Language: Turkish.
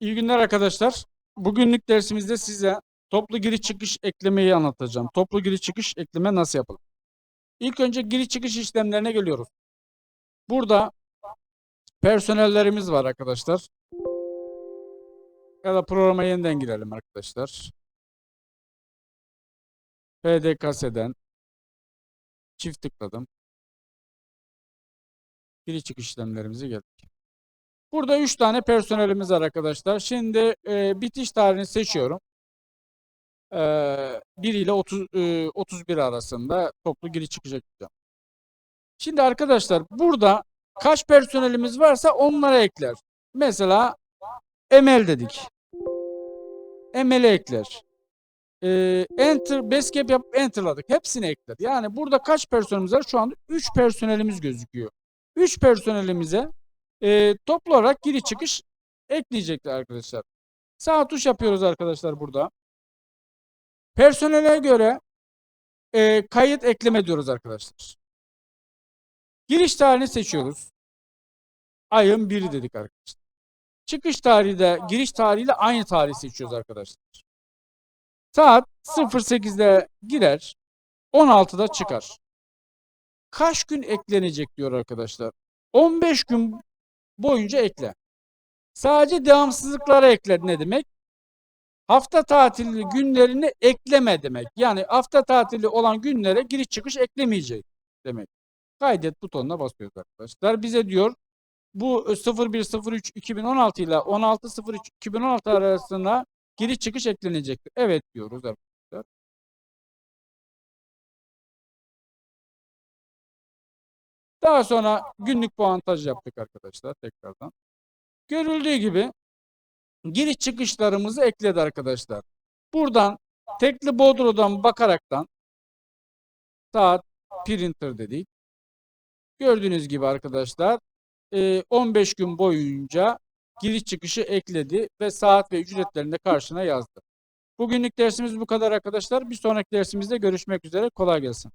İyi günler arkadaşlar. Bugünlük dersimizde size toplu giriş çıkış eklemeyi anlatacağım. Toplu giriş çıkış ekleme nasıl yapılır? İlk önce giriş çıkış işlemlerine geliyoruz. Burada personellerimiz var arkadaşlar. Ya da programa yeniden girelim arkadaşlar. PDKS'den çift tıkladım. Giriş çıkış işlemlerimize geldik. Burada 3 tane personelimiz var arkadaşlar. Şimdi e, bitiş tarihini seçiyorum. E, 1 ile 30, e, 31 arasında toplu giriş yapacağım. Şimdi arkadaşlar burada kaç personelimiz varsa onlara ekler. Mesela Emel dedik. Emel'e ekler. E, enter, Basecamp yapıp enterladık. Hepsini ekler. Yani burada kaç personelimiz var? Şu anda 3 personelimiz gözüküyor. 3 personelimize e, toplu olarak giriş çıkış ekleyecekler arkadaşlar. Sağ tuş yapıyoruz arkadaşlar burada. Personele göre e, kayıt ekleme diyoruz arkadaşlar. Giriş tarihini seçiyoruz. Ayın 1'i dedik arkadaşlar. Çıkış tarihi de giriş tarihiyle aynı tarihi seçiyoruz arkadaşlar. Saat 08'de girer, 16'da çıkar. Kaç gün eklenecek diyor arkadaşlar. 15 gün boyunca ekle. Sadece devamsızlıklara ekle ne demek? Hafta tatili günlerini ekleme demek. Yani hafta tatili olan günlere giriş çıkış eklemeyecek demek. Kaydet butonuna basıyoruz arkadaşlar. Bize diyor bu 0103 2016 ile 1603 2016 arasında giriş çıkış eklenecektir. Evet diyoruz arkadaşlar. Daha sonra günlük puantaj yaptık arkadaşlar tekrardan. Görüldüğü gibi giriş çıkışlarımızı ekledi arkadaşlar. Buradan tekli bodrodan bakaraktan saat printer dedik. Gördüğünüz gibi arkadaşlar e, 15 gün boyunca giriş çıkışı ekledi ve saat ve ücretlerini de karşına yazdı. Bugünlük dersimiz bu kadar arkadaşlar. Bir sonraki dersimizde görüşmek üzere. Kolay gelsin.